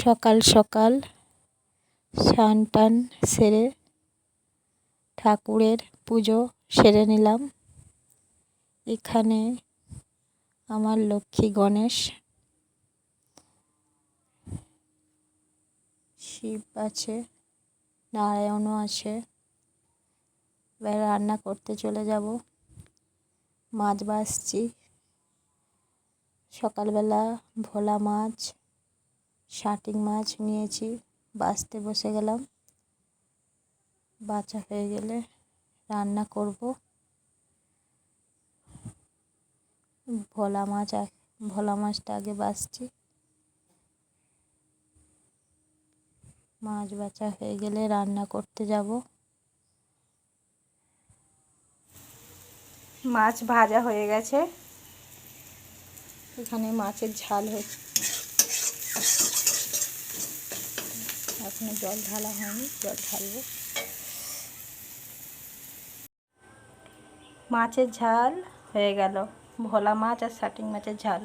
সকাল সকাল স্নান টান সেরে ঠাকুরের পুজো সেরে নিলাম। এখানে আমার লক্ষ্মী গণেশ, শিব আছে, নারায়ণও আছে। এবার রান্না করতে চলে যাব। মাছ বাছছি সকালবেলা ভোলা মাছ শাটিং মাছ নিয়েছি বাছতে বসে গেলাম। বাছা হয়ে গেলে রান্না করব। ভোলা মাছ ভোলা মাছটা আগে বাছছি মাছ বাছা হয়ে গেলে রান্না করতে যাব। মাছ ভাজা হয়ে গেছে। এখানে মাছের ঝাল হচ্ছে। এখনও জল ঢালা হয়নি, জল ঢালবো। মাছের ঝাল হয়ে গেল, ভোলা মাছ আর শাটিং মাছের ঝাল।